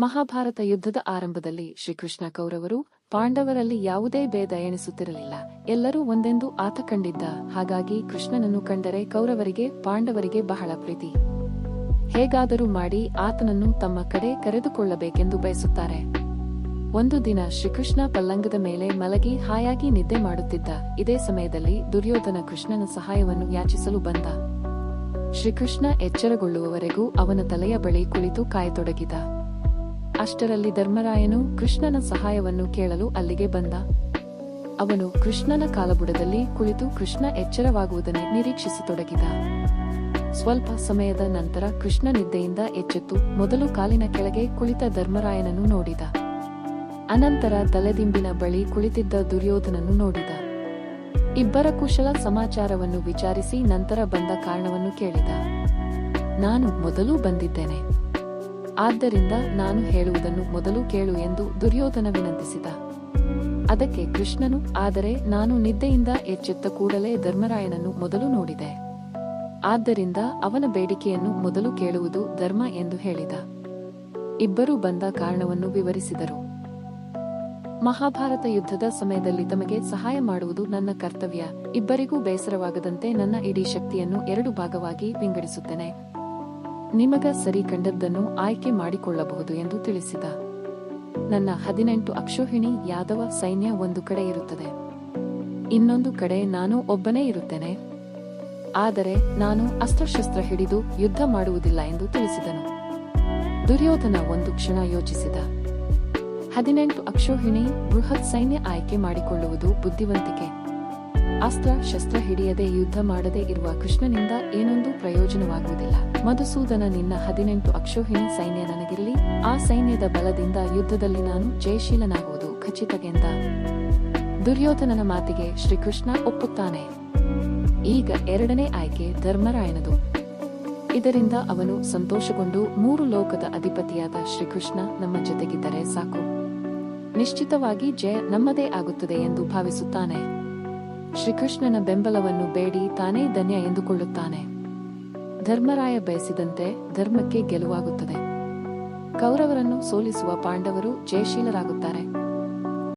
ಮಹಾಭಾರತ ಯುದ್ಧದ ಆರಂಭದಲ್ಲಿ ಶ್ರೀಕೃಷ್ಣ ಕೌರವರು ಪಾಂಡವರಲ್ಲಿ ಯಾವುದೇ ಭೇದ ಎಣಿಸುತ್ತಿರಲಿಲ್ಲ. ಎಲ್ಲರೂ ಒಂದೆಂದು ಆತ ಕಂಡಿದ್ದ. ಹಾಗಾಗಿ ಕೃಷ್ಣನನ್ನು ಕಂಡರೆ ಕೌರವರಿಗೆ, ಪಾಂಡವರಿಗೆ ಬಹಳ ಪ್ರೀತಿ. ಹೇಗಾದರೂ ಮಾಡಿ ಆತನನ್ನು ತಮ್ಮ ಕಡೆ ಕರೆದುಕೊಳ್ಳಬೇಕೆಂದು ಬಯಸುತ್ತಾರೆ. ಒಂದು ದಿನ ಶ್ರೀಕೃಷ್ಣ ಪಲ್ಲಂಗದ ಮೇಲೆ ಮಲಗಿ ಹಾಯಾಗಿ ನಿದ್ದೆ ಮಾಡುತ್ತಿದ್ದ. ಇದೇ ಸಮಯದಲ್ಲಿ ದುರ್ಯೋಧನ ಕೃಷ್ಣನ ಸಹಾಯವನ್ನು ಯಾಚಿಸಲು ಬಂದ. ಶ್ರೀಕೃಷ್ಣ ಎಚ್ಚರಗೊಳ್ಳುವವರೆಗೂ ಅವನ ತಲೆಯ ಬಳಿ ಕುಳಿತು ಕಾಯತೊಡಗಿದ. ಅಷ್ಟರಲ್ಲಿ ಧರ್ಮರಾಯನು ಕೃಷ್ಣನ ಸಹಾಯವನ್ನು ಕೇಳಲು ಅಲ್ಲಿಗೆ ಬಂದ. ಅವನು ಕೃಷ್ಣನ ಕಾಲಬುಡದಲ್ಲಿ ಕುಳಿತು ಕೃಷ್ಣ ಎಚ್ಚರವಾಗುವುದನ್ನೇ ನಿರೀಕ್ಷಿಸತೊಡಗಿದ. ಸ್ವಲ್ಪ ಸಮಯದ ನಂತರ ಕೃಷ್ಣ ನಿದ್ದೆಯಿಂದ ಎಚ್ಚೆತ್ತು ಮೊದಲು ಕಾಲಿನ ಕೆಳಗೆ ಕುಳಿತ ಧರ್ಮರಾಯನನ್ನು ನೋಡಿದ. ಅನಂತರ ತಲೆದಿಂಬಿನ ಬಳಿ ಕುಳಿತಿದ್ದ ದುರ್ಯೋಧನನ್ನು ನೋಡಿದ. ಇಬ್ಬರ ಕುಶಲ ಸಮಾಚಾರವನ್ನು ವಿಚಾರಿಸಿ ನಂತರ ಬಂದ ಕಾರಣವನ್ನು ಕೇಳಿದ. ನಾನು ಮೊದಲು ಬಂದಿದ್ದೇನೆ. ಆದ್ದರಿಂದ ನಾನು ಹೇಳುವುದನ್ನು ಮೊದಲು ಕೇಳು ಎಂದು ದುರ್ಯೋಧನ ವಿನಂತಿಸಿದ. ಅದಕ್ಕೆ ಕೃಷ್ಣನು, ಆದರೆ ನಾನು ನಿದ್ದೆಯಿಂದ ಎಚ್ಚೆತ್ತ ಕೂಡಲೇ ಧರ್ಮರಾಯನನ್ನು ಮೊದಲು ನೋಡಿದೆ. ಆದ್ದರಿಂದ ಅವನ ಬೇಡಿಕೆಯನ್ನು ಮೊದಲು ಕೇಳುವುದು ಧರ್ಮ ಎಂದು ಹೇಳಿದ. ಇಬ್ಬರೂ ಬಂದ ಕಾರಣವನ್ನು ವಿವರಿಸಿದರು. ಮಹಾಭಾರತ ಯುದ್ಧದ ಸಮಯದಲ್ಲಿ ತಮಗೆ ಸಹಾಯ ಮಾಡುವುದು ನನ್ನ ಕರ್ತವ್ಯ. ಇಬ್ಬರಿಗೂ ಬೇಸರವಾಗದಂತೆ ನನ್ನ ಇಡೀ ಶಕ್ತಿಯನ್ನು ಎರಡು ಭಾಗವಾಗಿ ವಿಂಗಡಿಸುತ್ತೇನೆ. ನಿಮಗ ಸರಿ ಕಂಡದ್ದನ್ನು ಆಯ್ಕೆ ಮಾಡಿಕೊಳ್ಳಬಹುದು ಎಂದು ತಿಳಿಸಿದ. ನನ್ನ ಹದಿನೆಂಟು ಅಕ್ಷೋಹಿಣಿ ಯಾದವ ಸೈನ್ಯ ಒಂದು ಕಡೆ ಇರುತ್ತದೆ. ಇನ್ನೊಂದು ಕಡೆ ನಾನು ಒಬ್ಬನೇ ಇರುತ್ತೇನೆ. ಆದರೆ ನಾನು ಅಸ್ತ್ರಶಸ್ತ್ರ ಹಿಡಿದು ಯುದ್ಧ ಮಾಡುವುದಿಲ್ಲ ಎಂದು ತಿಳಿಸಿದನು. ದುರ್ಯೋಧನ ಒಂದು ಕ್ಷಣ ಯೋಚಿಸಿದ. ಹದಿನೆಂಟು ಅಕ್ಷೋಹಿಣಿ ಬೃಹತ್ ಸೈನ್ಯ ಆಯ್ಕೆ ಮಾಡಿಕೊಳ್ಳುವುದು ಬುದ್ಧಿವಂತಿಕೆ. ಅಸ್ತ್ರ ಶಸ್ತ್ರ ಹಿಡಿಯದೆ ಯುದ್ಧ ಮಾಡದೆ ಇರುವ ಕೃಷ್ಣನಿಂದ ಏನೊಂದು ಪ್ರಯೋಜನವಾಗುವುದಿಲ್ಲ. ಮಧುಸೂದನ ನಿನ್ನ ಹದಿನೆಂಟು ಅಕ್ಷೋಹಿಣಿ ಸೈನ್ಯ ನನಗಿರಲಿ. ಆ ಸೈನ್ಯದ ಬಲದಿಂದ ಯುದ್ಧದಲ್ಲಿ ನಾನು ಜಯಶೀಲನಾಗುವುದು ಖಚಿತಗೆಂದ. ದುರ್ಯೋಧನನ ಮಾತಿಗೆ ಶ್ರೀಕೃಷ್ಣ ಒಪ್ಪುತ್ತಾನೆ. ಈಗ ಎರಡನೇ ಆಯ್ಕೆ ಧರ್ಮರಾಯನದು. ಇದರಿಂದ ಅವನು ಸಂತೋಷಗೊಂಡು ಮೂರು ಲೋಕದ ಅಧಿಪತಿಯಾದ ಶ್ರೀಕೃಷ್ಣ ನಮ್ಮ ಜೊತೆಗಿದ್ದರೆ ಸಾಕು. ನಿಶ್ಚಿತವಾಗಿ ಜಯ ನಮ್ಮದೇ ಆಗುತ್ತದೆ ಎಂದು ಭಾವಿಸುತ್ತಾನೆ. ಶ್ರೀಕೃಷ್ಣನ ಬೆಂಬಲವನ್ನು ಬೇಡಿ ತಾನೇ ಧನ್ಯ ಎಂದುಕೊಳ್ಳುತ್ತಾನೆ. ಧರ್ಮರಾಯ ಬಯಸಿದಂತೆ ಧರ್ಮಕ್ಕೆ ಗೆಲುವಾಗುತ್ತದೆ. ಕೌರವರನ್ನು ಸೋಲಿಸುವ ಪಾಂಡವರು ಜಯಶೀಲರಾಗುತ್ತಾರೆ.